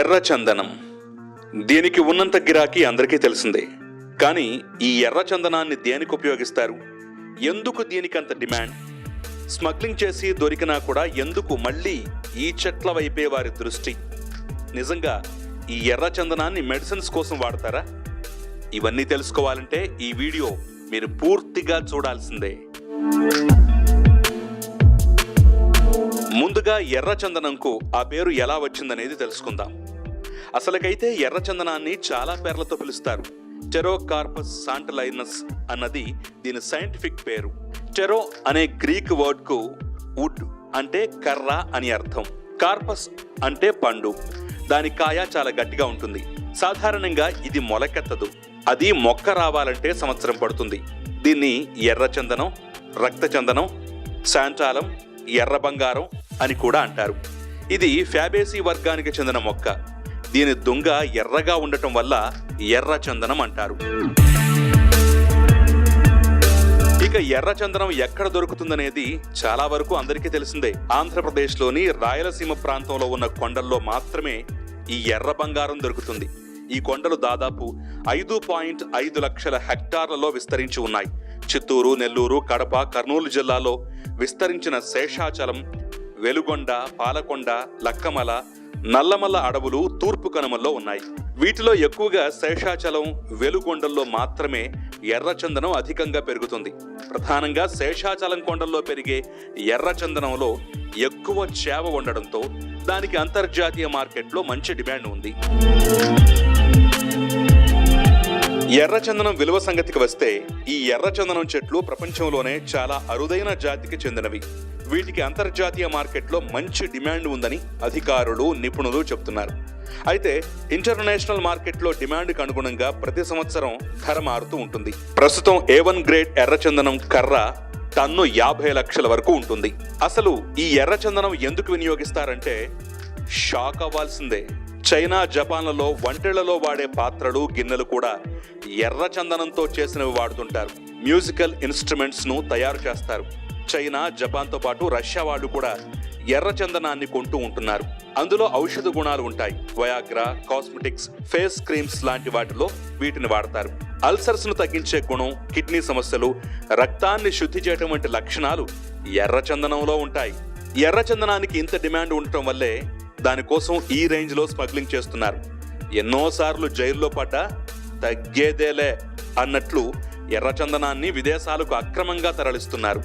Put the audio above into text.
ఎర్ర చందనం. దీనికి ఉన్నంత గిరాకీ అందరికీ తెలిసిందే. కానీ ఈ ఎర్ర చందనాన్ని దేనికి ఉపయోగిస్తారు? ఎందుకు దీనికంత డిమాండ్? స్మగ్లింగ్ చేసి దొరికినా కూడా ఎందుకు మళ్ళీ ఈ చెట్ల వైపే వారి దృష్టి? నిజంగా ఈ ఎర్ర చందనాన్ని మెడిసిన్స్ కోసం వాడతారా? ఇవన్నీ తెలుసుకోవాలంటే ఈ వీడియో మీరు పూర్తిగా చూడాల్సిందే. ముందుగా ఎర్ర చందనంకు ఆ పేరు ఎలా వచ్చిందనేది తెలుసుకుందాం. అసలుకైతే ఎర్ర చందనాన్ని చాలా పేర్లతో పిలుస్తారు. టెరోకార్పస్ సాంటలైనస్ అన్నది దీని సైంటిఫిక్ పేరు. టెరో అనే గ్రీక్ వర్డ్కు వుడ్ అంటే కర్ర అని అర్థం. కార్పస్ అంటే పండు. దాని కాయ చాలా గట్టిగా ఉంటుంది. సాధారణంగా ఇది మొలకెత్తదు. అది మొక్క రావాలంటే సంవత్సరం పడుతుంది. దీన్ని ఎర్ర చందనం రక్త ఎర్ర బంగారం అని కూడా అంటారు. ఇది ఫ్యాబేసీ వర్గానికి చెందిన మొక్క. దీని దుంగ ఎర్రగా ఉండటం వల్ల ఎర్ర చందనం అంటారు. ఇక ఎర్ర చందనం ఎక్కడ దొరుకుతుందనేది చాలా వరకు అందరికీ తెలిసిందే. ఆంధ్రప్రదేశ్లోని రాయలసీమ ప్రాంతంలో ఉన్న కొండల్లో మాత్రమే ఈ ఎర్ర బంగారం దొరుకుతుంది. ఈ కొండలు దాదాపు ఐదు పాయింట్ ఐదు లక్షల హెక్టార్లలో విస్తరించి ఉన్నాయి. చిత్తూరు నెల్లూరు కడప కర్నూలు జిల్లాలో విస్తరించిన శేషాచలం వెలుగొండ పాలకొండ లక్కమల నల్లమల్ల అడవులు తూర్పు కనుమల్లో ఉన్నాయి. వీటిలో ఎక్కువగా శేషాచలం వెలుగొండల్లో మాత్రమే ఎర్రచందనం అధికంగా పెరుగుతుంది. ప్రధానంగా శేషాచలం కొండల్లో పెరిగే ఎర్రచందనంలో ఎక్కువ చేవ ఉండడంతో దానికి అంతర్జాతీయ మార్కెట్లో మంచి డిమాండ్ ఉంది. ఎర్రచందనం విలువ సంగతికి వస్తే ఈ ఎర్రచందనం చెట్లు ప్రపంచంలోనే చాలా అరుదైన జాతికి చెందినవి. వీటికి అంతర్జాతీయ మార్కెట్లో మంచి డిమాండ్ ఉందని అధికారులు నిపుణులు చెబుతున్నారు అయితే ఇంటర్నేషనల్ మార్కెట్లో డిమాండ్కి అనుగుణంగా ప్రతి సంవత్సరం ధర మారుతూ ఉంటుంది. ప్రస్తుతం ఏ వన్ గ్రేడ్ ఎర్రచందనం కర్ర టన్ను యాభై లక్షల వరకు ఉంటుంది. అసలు ఈ ఎర్రచందనం ఎందుకు వినియోగిస్తారంటే షాక్ అవ్వాల్సిందే. చైనా జపాన్లలో వంటలలో వాడే పాత్రలు గిన్నెలు కూడా ఎర్ర చందనంతో చేసినవి వాడుతుంటారు. మ్యూజికల్ ఇన్స్ట్రుమెంట్స్ను తయారు చేస్తారు. చైనా జపాన్తో పాటు రష్యా వాళ్ళు కూడా ఎర్ర చందనాన్ని కొంటూ ఉంటున్నారు. అందులో ఔషధ గుణాలు ఉంటాయి. వయాగ్రా కాస్మెటిక్స్ ఫేస్ క్రీమ్స్ లాంటి వాటిలో వీటిని వాడతారు. అల్సర్స్ను తగ్గించే గుణం కిడ్నీ సమస్యలు రక్తాన్ని శుద్ధి చేయటం వంటి లక్షణాలు ఎర్ర చందనంలో ఉంటాయి. ఎర్ర చందనానికి ఇంత డిమాండ్ ఉండటం వల్లే దానికోసం ఈ రేంజ్లో స్మగ్లింగ్ చేస్తున్నారు. ఎన్నోసార్లు జైల్లో పడ్డా తగ్గేదేలే అన్నట్లు ఎర్రచందనాన్ని విదేశాలకు అక్రమంగా తరలిస్తున్నారు.